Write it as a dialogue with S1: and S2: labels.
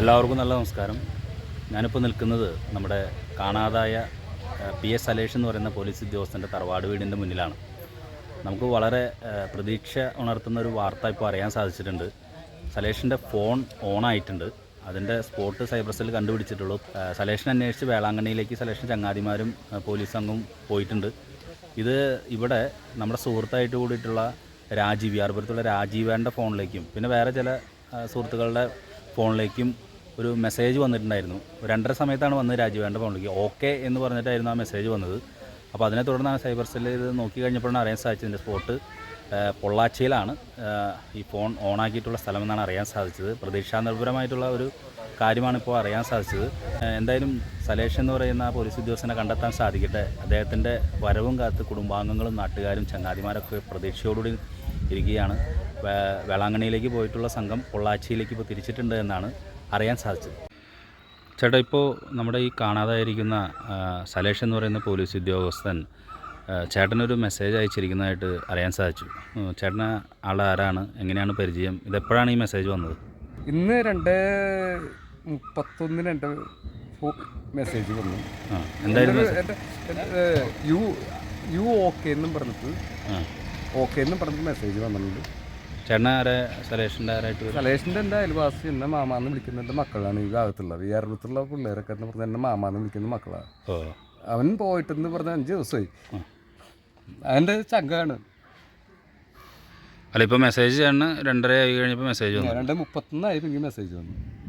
S1: എല്ലാവർക്കും നല്ല നമസ്കാരം. ഞാനിപ്പോൾ നിൽക്കുന്നത് നമ്മുടെ കാണാതായ പി എസ് സലേഷ് എന്ന് പറയുന്ന പോലീസ് ഉദ്യോഗസ്ഥന്റെ തറവാട് വീടിന്റെ മുന്നിലാണ്. നമുക്ക് വളരെ പ്രതീക്ഷ ഉണർത്തുന്ന ഒരു വാർത്ത ഇപ്പോൾ അറിയാൻ സാധിച്ചിട്ടുണ്ട്. സലേഷിന്റെ ഫോൺ ഓൺ ആയിട്ടുണ്ട്. അതിന്റെ സ്പോട്ട് സൈബർ സെൽ കണ്ടുപിടിച്ചിട്ടുള്ളൂ. സലേഷൻ അന്വേഷിച്ച് വേളാങ്കണ്ണിയിലേക്ക് സലേഷൻ ചങ്ങാതിമാരും പോലീസ് സംഘവും പോയിട്ടുണ്ട്. ഇത് ഇവിടെ നമ്മുടെ സുഹൃത്തായിട്ട് കൂടിയിട്ടുള്ള രാജീവ് ആർപുരത്തുള്ള രാജീവേന്റെ ഫോണിലേക്കും പിന്നെ വേറെ ചില സുഹൃത്തുക്കളുടെ ഫോണിലേക്കും ഒരു മെസ്സേജ് വന്നിട്ടുണ്ടായിരുന്നു. രണ്ടര സമയത്താണ് വന്നത് രാജീവേന്റെ ഫോണിലേക്ക് ഓക്കെ എന്ന് പറഞ്ഞിട്ടായിരുന്നു ആ മെസ്സേജ് വന്നത്. അപ്പോൾ അതിനെ തുടർന്നാണ് സൈബർ സെല്ലിൽ ഇത് നോക്കി കഴിഞ്ഞപ്പോഴാണ് അറിയാൻ സാധിച്ചതിന്റെ സ്പോട്ട് പൊള്ളാച്ചയിലാണ്. ഈ ഫോൺ ഓണാക്കിയിട്ടുള്ള സ്ഥലമെന്നാണ് അറിയാൻ സാധിച്ചത്. പ്രതീക്ഷാനിർഭരമായിട്ടുള്ള ഒരു കാര്യമാണ് ഇപ്പോൾ അറിയാൻ സാധിച്ചത്. എന്തായാലും സലേഷ് എന്ന് പറയുന്ന പോലീസ് ഉദ്യോഗസ്ഥനെ കണ്ടെത്താൻ സാധിക്കട്ടെ. അദ്ദേഹത്തിന്റെ വരവും കാത്ത് കുടുംബാംഗങ്ങളും നാട്ടുകാരും ചങ്ങാതിമാരൊക്കെ പ്രതീക്ഷയോടുകൂടി ഇരിക്കുകയാണ്. വേളാങ്കണ്ണിയിലേക്ക് പോയിട്ടുള്ള സംഘം പൊള്ളാച്ചിയിലേക്ക് ഇപ്പോൾ തിരിച്ചിട്ടുണ്ട് എന്നാണ് അറിയാൻ സാധിച്ചത്. ചേട്ടാ ഇപ്പോൾ നമ്മുടെ ഈ കാണാതായിരിക്കുന്ന സലേഷ് എന്ന് പറയുന്ന പോലീസ് ഉദ്യോഗസ്ഥൻ ചേട്ടനൊരു മെസ്സേജ് അയച്ചിരിക്കുന്നതായിട്ട് അറിയാൻ സാധിച്ചു. ചേട്ടന് ആളുടെ ആരാണ്? എങ്ങനെയാണ് പരിചയം? ഇതെപ്പോഴാണ് ഈ മെസ്സേജ് വന്നത്?
S2: ഇന്ന് രണ്ട് മുപ്പത്തൊന്നിന് എന്റെ മെസ്സേജ് വന്നു.
S1: എന്തായിരുന്നു
S2: യു യു ഓക്കെ എന്നും പറഞ്ഞിട്ട് ഓക്കെ എന്നും പറഞ്ഞിട്ട് മെസ്സേജ് വന്നിട്ടുണ്ട്.
S1: ചേട്ടനെ ആരെ സലേഷിന്റെ ആരായിട്ട് വരും?
S2: സലേഷിന്റെ എന്റെ അയൽവാസി എന്നെ മാമാന്ന് വിളിക്കുന്ന എന്റെ മക്കളാണ് ഈ ഭാഗത്തുള്ളത്. ഈ അറുപത്തുള്ള പിള്ളേരൊക്കെ എന്ന് പറഞ്ഞാൽ എന്നെ മാമാന്ന് വിളിക്കുന്ന മക്കളാണ്.
S1: ഓ.
S2: അവൻ പോയിട്ടെന്ന് പറഞ്ഞ അഞ്ച് ദിവസമായി
S1: അവന്റെ
S2: അവന്റെ ചങ്കാണ്.
S1: അല്ല ഇപ്പോൾ മെസ്സേജ് ചേട്ടന് രണ്ടര ആയി കഴിഞ്ഞപ്പോൾ മെസ്സേജ് വന്നു.
S2: രണ്ട് മുപ്പത്തൊന്നായി എനിക്ക് മെസ്സേജ് വന്നു.